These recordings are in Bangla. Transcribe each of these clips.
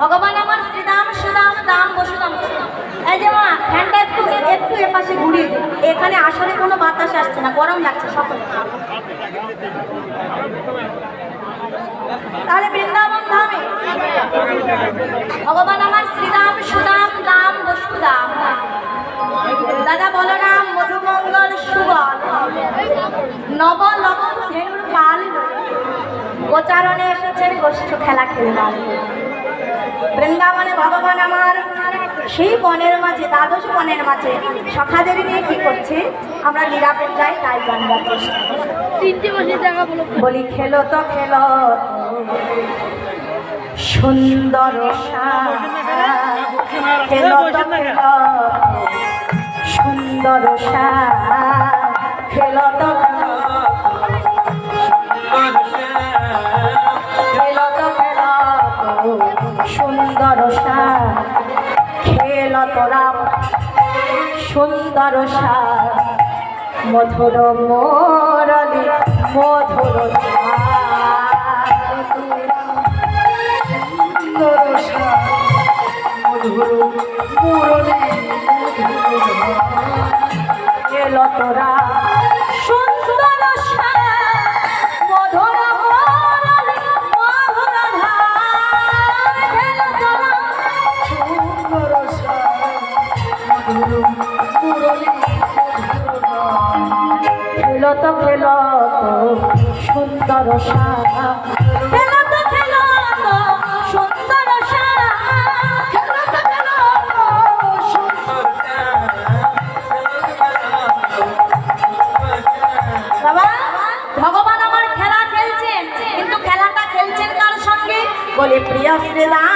ভগবান আমার শ্রীদাম, সুদাম, দাম, বসুদাম। এই যে মা ফ্যানটা একটু একটু এপাশে ঘুরিয়ে দিন। এখানে আসলে কোনো বাতাস আসছে না, গরম লাগছে সকলে। তাহলে বৃন্দাবন ধামে। ভগবান আমার শ্রীদাম, সুদাম, দাম, বসুদাম। দাদা বলরাম, মধুমঙ্গল, সুবল। নব লবণ পাল গোচারণে এসেছেন গোষ্ঠ খেলা খেলবার বৃন্দাবনে ভগবান আমার সেই বনের মাঝে দ্বাদশ বনের মাঝে সখাদের নিয়ে কি করছে? আমরা নিরাপদ যাই তাই টাকা বলো। খেলো তো খেলো সুন্দর। খেলো তো খেলো সুন্দর। খেলো তো খেলো সুন্দর সাজ। খেলো তোরা সুন্দর সাজ। মধুর মোরলি মধুর এলো তোরা সুন্দর খেলো তো খেলো তো সুন্দর ভগবান আমার খেলা খেলছেন, কিন্তু খেলাটা খেলছেন কার সঙ্গে? বলে প্রিয় শ্রীরাম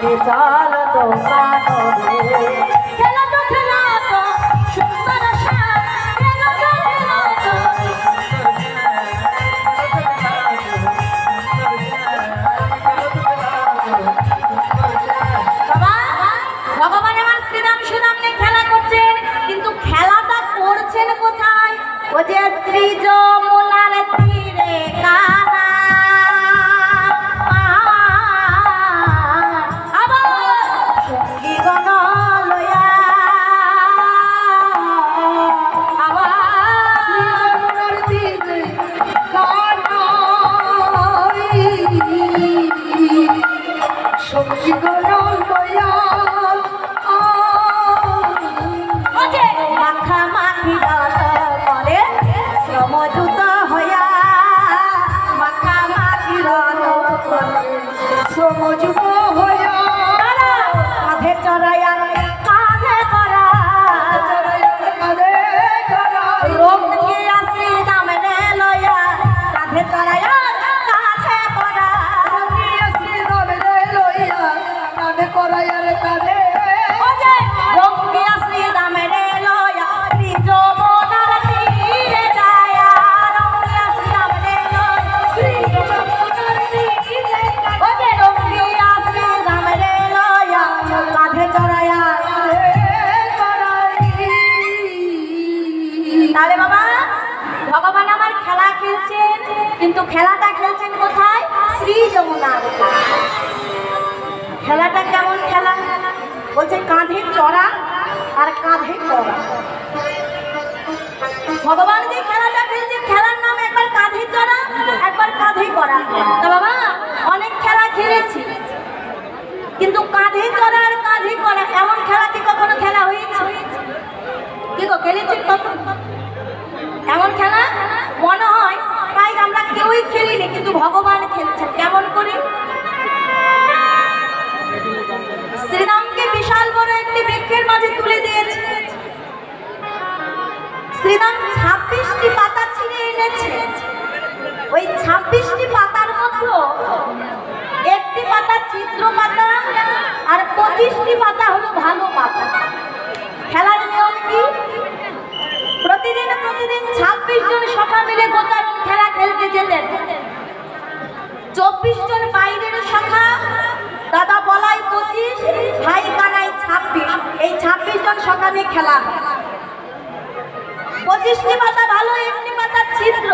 ফুকারি চল। ভগবান যে খেলাটা খেলছে, খেলার নাম একবার কাঁধে চড়া, একবার কাঁধে করা তা বাবা, অনেক খেলা খেলেছি। কিন্তু কাঁধে চড়া আর কাঁধে করা এমন খেলা কি কখনো খেলা হয়েছে? কি গো, খেলেছি এমন খেলা মনে হয়, তাই আমরা কেউই খেলিনি, কিন্তু ভগবান খেলছেন কেমন করে? শ্রীরামকে বিশাল বড় একটি বৃক্ষের মাঝে তুলে দিয়েছে ভালো পাতা খেলার নিয়ম প্রতিদিন প্রতিদিন ছাব্বিশ জন সখা মিলে গোচারণ খেলা খেলতে যেতেন। চব্বিশ জন বাইরের শাখা, দাদা বলাই পঁচিশ, ভাই কানাই ছাব্বিশ। এই ছাব্বিশ জন শাখা খেলা। পঁচিশটি পাতা ভালো, একটি পাতা ছিদ্র।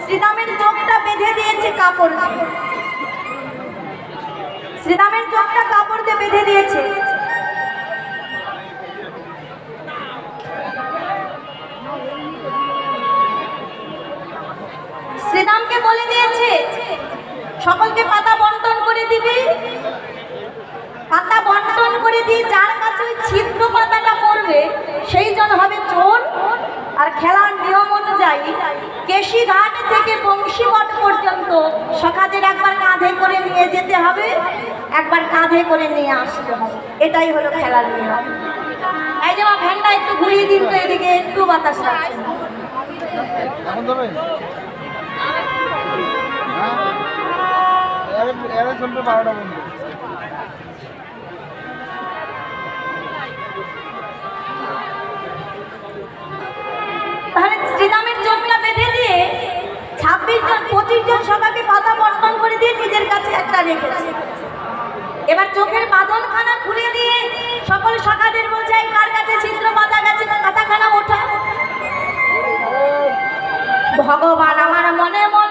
শ্রীরামের চোখটা বেঁধে দিয়েছে কাপড় শ্রীরামের চোখটা কাপড় দিয়ে বেঁধে দিয়েছে। শ্রীরামকে বলে দিয়েছে, সকলকে পাতা বন্টন করে দিবি। পাতা বন্টন করে দিয়ে যার কাছে ওই ছিদ্র পাতাটা পড়বে, সেই জন হবে চোর। আর খেলার নিয়ম অনুযায়ী কেশিঘাট থেকে বংশীবট পর্যন্ত সখাদের একবার কাঁধে করে নিয়ে যেতে হবে, একবার কাঁধে করে নিয়ে আসতে হবে। এটাই হলো খেলার নিয়ম। এই যে ভ্যানটা একটু ঘুরিয়ে দিন তো, এদিকে একটু বাতাস লাগছে। বন্ধু তাহলে শ্রীরামের বেঁধে দিয়ে ছাব্বিশ জন, পঁচিশ জন সবাইকে পাতা বন্টন করে দিয়ে নিজের কাছে একটা রেখেছে। এবার চোখের বাঁধনখানা খুলে দিয়ে সকল সখাদের বলছে কার কাছে ছিদ্র, পাতা গেছে পাতাখানা ওঠা? ভগবান মনে মনে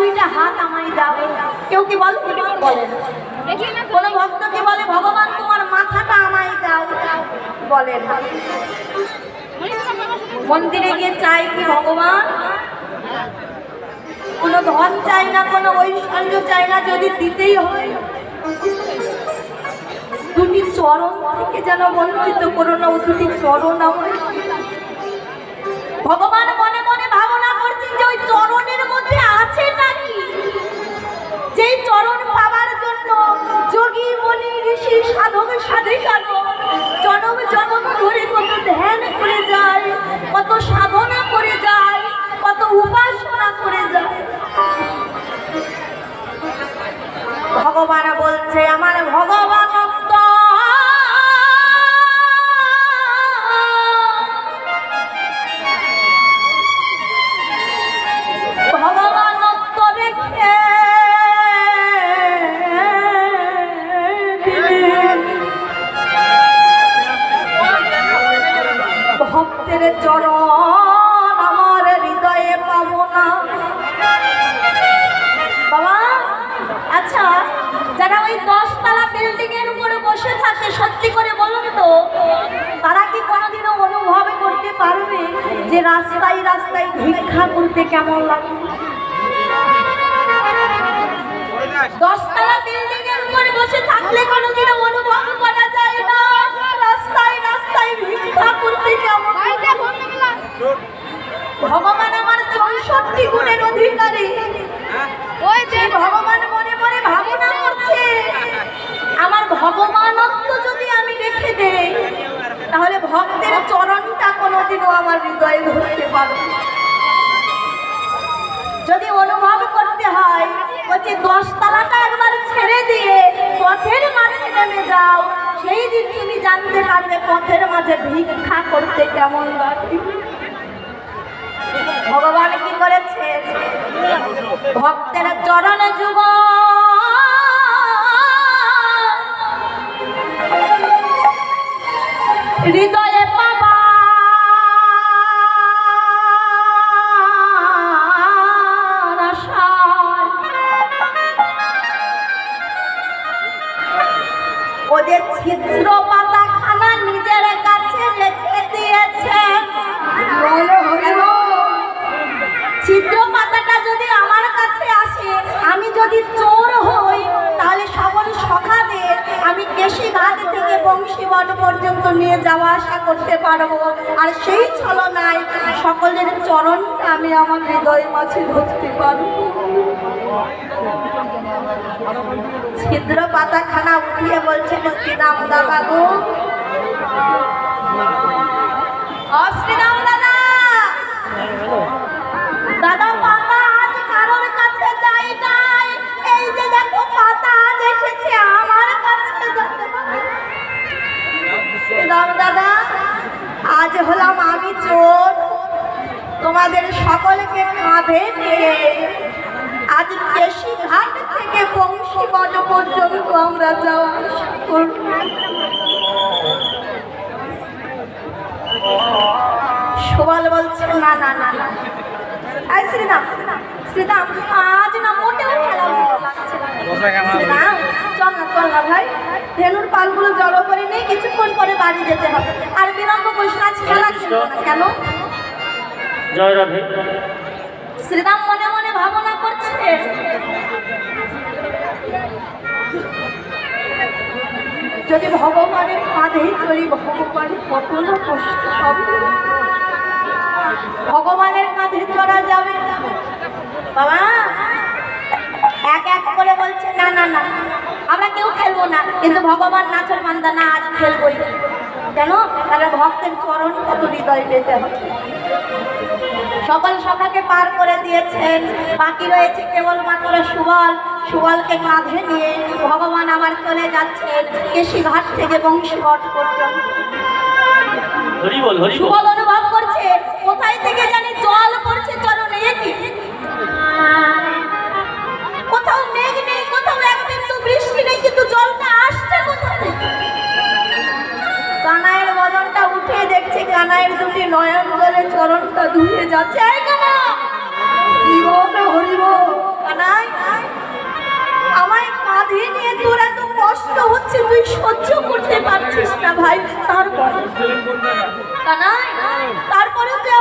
দুইটা হাত আমায় দাও। কেউ কি বলে। কোনো ভক্তকে বলে, ভগবান, তোমার মাথাটা আমায় দাও। মন্দিরে গিয়ে চাই কি ভগবান? ধন চাই না, কোনো ঐশ্বর্য চাই না, যদি দিতেই হয়। দুটি চরণ থেকে যেন বঞ্চিত করো না ও দুটি চরণ আমার ভগবান জনম জনম ধরে কত ধ্যান করে যায়, কত সাধনা করে যায়, কত উপাসনা করে যায়। ভগবান বলছে, আমার ভগবান ধরতে যদি অনুভব করতে হয়, বলছে, দশ তালাটা একবার ছেড়ে দিয়ে পথের মাঝে নেমে যাও। সেই দিন তুমি জানতে পারবে পথের মাঝে ভিক্ষা করতে কেমন ভগবান কি করেছে? ভক্তের চরণ যুগ হৃদয়ে ওদের ছিদ্র পাতা খানা নিজের কাছে রেখে দিয়েছেন। বলো ছিদ্র পাতাটা যদি আমার কাছে আসে আমি যদি চোর হই তাহলে সকল সখাদের আমি কেশি ঘাট থেকে বংশীবন পর্যন্ত নিয়ে যাওয়া আসা করতে পারব। আর সেই ছলনায় সকলের চরণটা আমি আমার হৃদয় মাঝে ধরতে পারব। ছিদ্র পাতা খানা উঠিয়ে কাছে যাই নাই। এই দাদা আজ হলাম আমি চোর। তোমাদের সকলকে কাঁধে নিয়ে আজ কেশি ঘাট থেকে বংশীবন পর্যন্ত আমরা যাওয়া বলছে, না না না না শ্রীরাম শ্রীরাম, আজ না না। ভাই। পালগুলো করে নিয়ে কিছুক্ষণ বাড়ি যেতে হবে। আর বিলম্ব আজ খেলা না। কেন? জয় রাধে। শ্রীরাম মনে মনে ভাবনা করছে। যদি ভগবানের কাঁধেই চলি ভগবান কত না কষ্ট হবে? ভগবানের কাঁধে চড়া যাবে বাবা, এক এক করে বলছে, না না না, আমরা কেউ খেলব না। কিন্তু ভগবান নাচর মান্দা, না, আজ খেলবোই। কেন? তাহলে ভক্তের চরণ কত হৃদয় পেতে হবে? সকল সখাকে পার করে দিয়েছেন। বাকি রয়েছে কেবলমাত্র সুবল। সুবলকে কাঁধে নিয়ে ভগবান আমার চলে যাচ্ছেন কেশিঘাট থেকে বংশীঘট পর্যন্ত। সুবল অনুভব করছে কোথায় থেকে জানি জল পড়ছে চরণে কি দেখছে দুটি নয়ন জলে চরণটা ধুয়ে যাচ্ছে। কানা। কানাই আমায় কাঁধে নিয়ে তোর এত কষ্ট হচ্ছে তুই সহ্য করতে পারছিস না ভাই। তারপর কানাই তারপরে তুই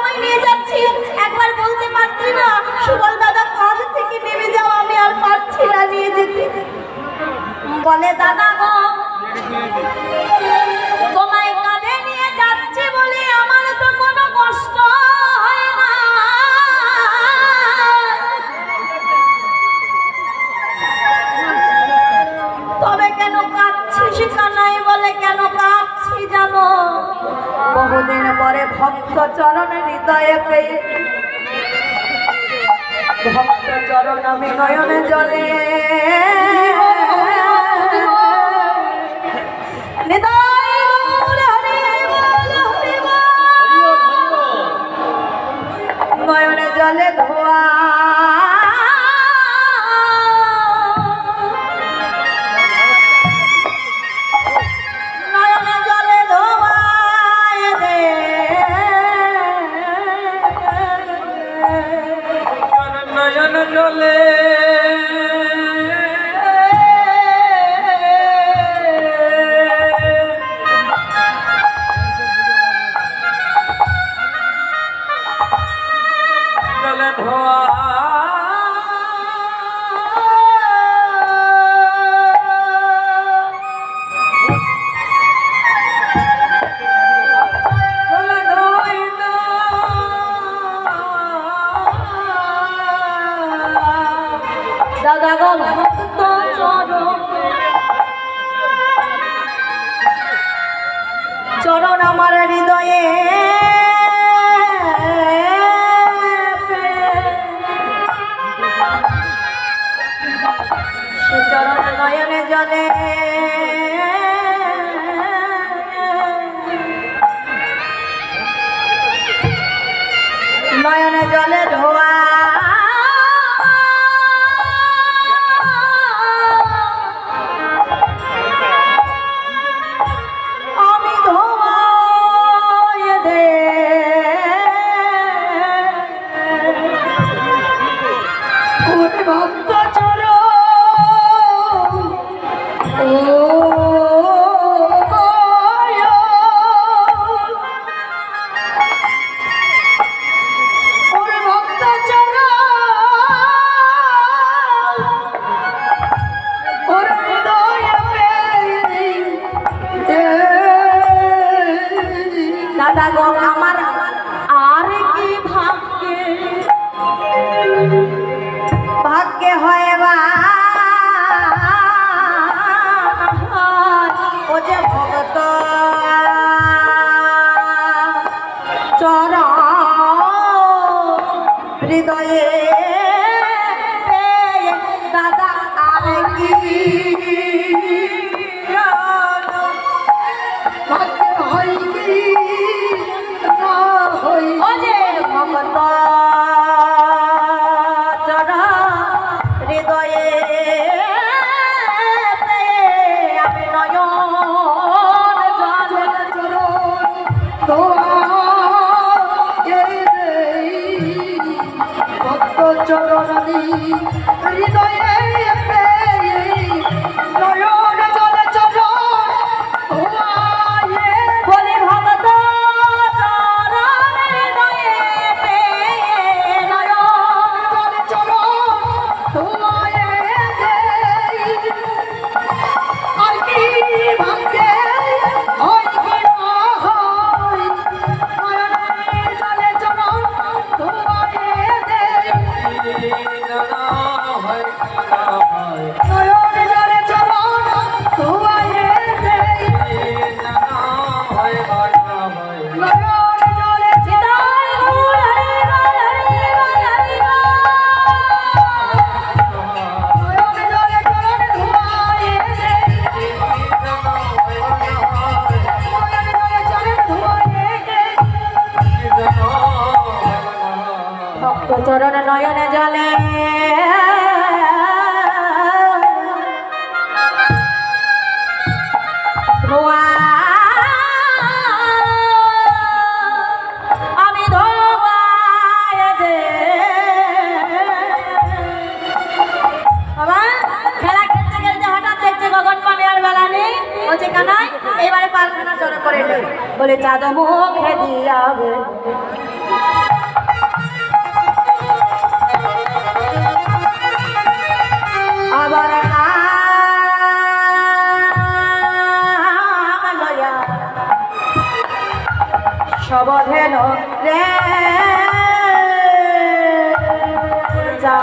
দাদা চরণী সবধেন রে। যা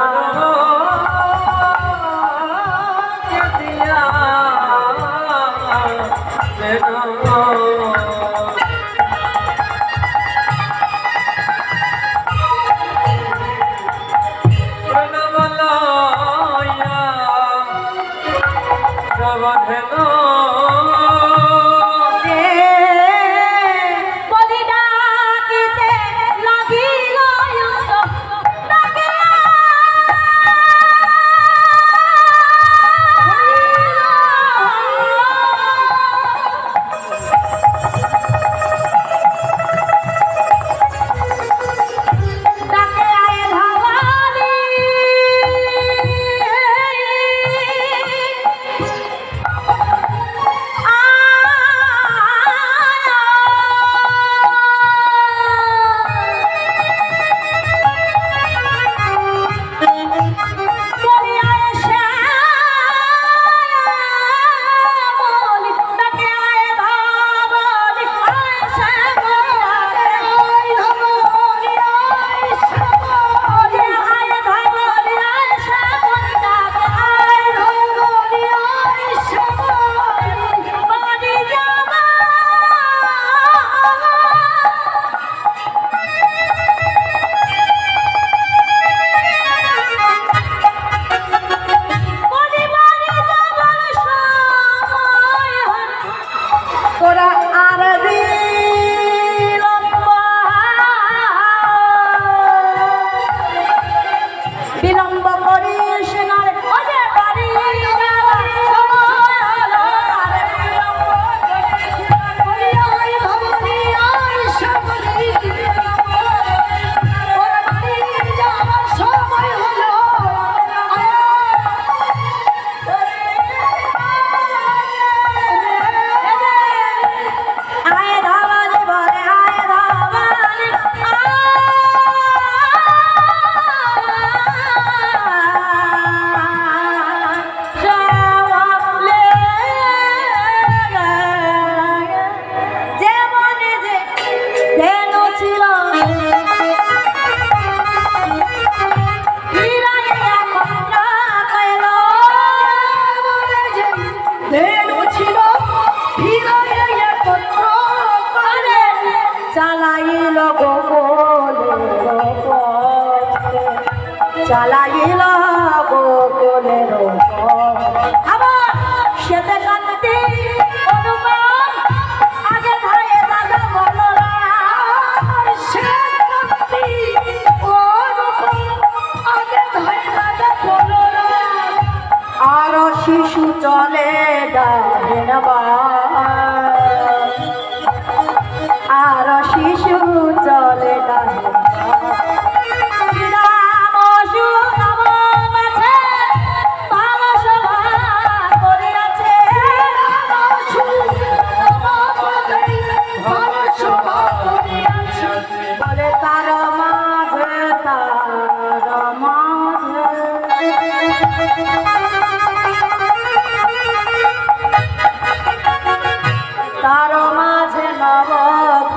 ডাহেন আর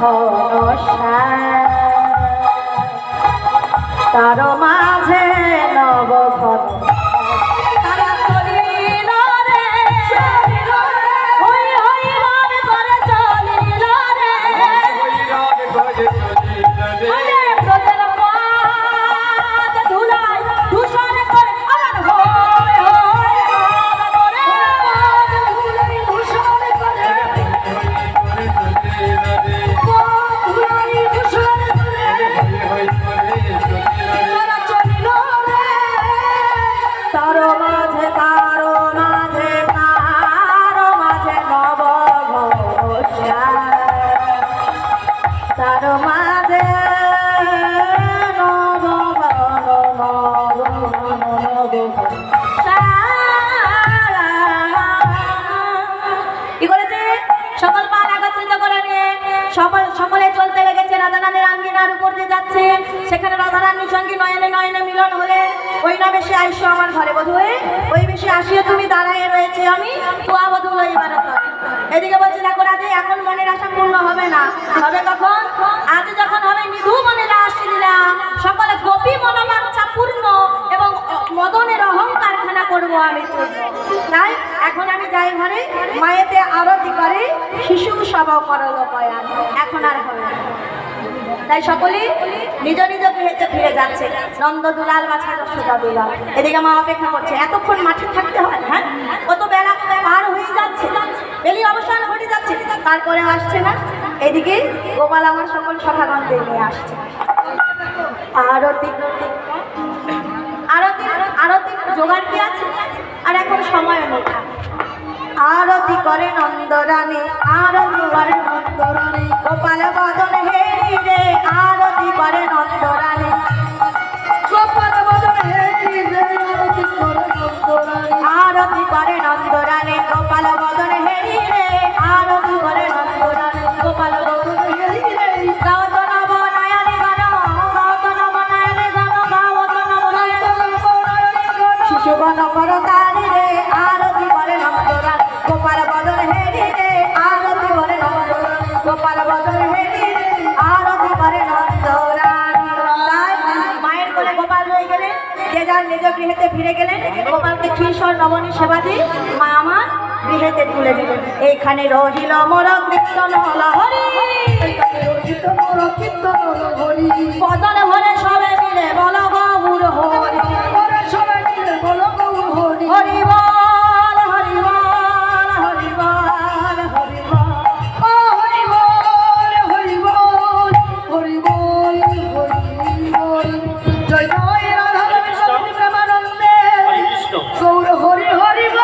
তার যাচ্ছে। সেখানে রাধারানীর সঙ্গে নয়নে নয়নে মিলন হলে ওই না বেশি আইসো আমার ঘরে। বধু হয়ে ওই বেশি আসিয়ে তুমি, দাঁড়ায় রয়েছে আমি। তোয়া বধু তরে। এদিকে বলছি, দেখো রাধে, এখন মনের আশা পূর্ণ হবে না। হবে কখন? আজ যখন হবে মৃদু আশি দিলাম সকলে গোপী মনোবাঞ্ছা পূর্ণ এবং মদনের অহংকারখানা করব আমি তাই এখন আমি যাই ঘরে, মায়েতে আরতি করে, শিশু সভা করল পয়ান। এখন আর হবে না। তাই সকলেই নিজ নিজ গৃহেতে ফিরে যাচ্ছে। নন্দ দুলাল বা ছাড়া দুলাল। এদিকে মা অপেক্ষা করছে, এতক্ষণ মাঠে থাকতে হয় হ্যাঁ? কত বেলা পার হয়ে যাচ্ছে, বেলি অবসান ঘটে যাচ্ছে তারপরে আসছে না। এদিকে গোপাল আমার সকল সখাগণকে নিয়ে আসছে। আরতি আরতি আরতি জোগাড় কি আছে? আর এখন সময় নেই আরতি করে নন্দরানী আরতি করে নন্দরানী গোপাল বদন হেরি রে আরতি করে নন্দরানী। গোপাল বদন হেরি রে আরতি করে নন্দরানী। আরতি করে নন্দরানী গোপাল বদন হেরি রে আরতি গৃহেতে ফিরে গেলেন গোপালকে কিশোর নবনী সেবা দিয়ে মা আমার গৃহেতে তুলে দিলেন। এইখানে রহিল মর কীর্তন লহরি কীর্তন কীর্তন হরি। বদন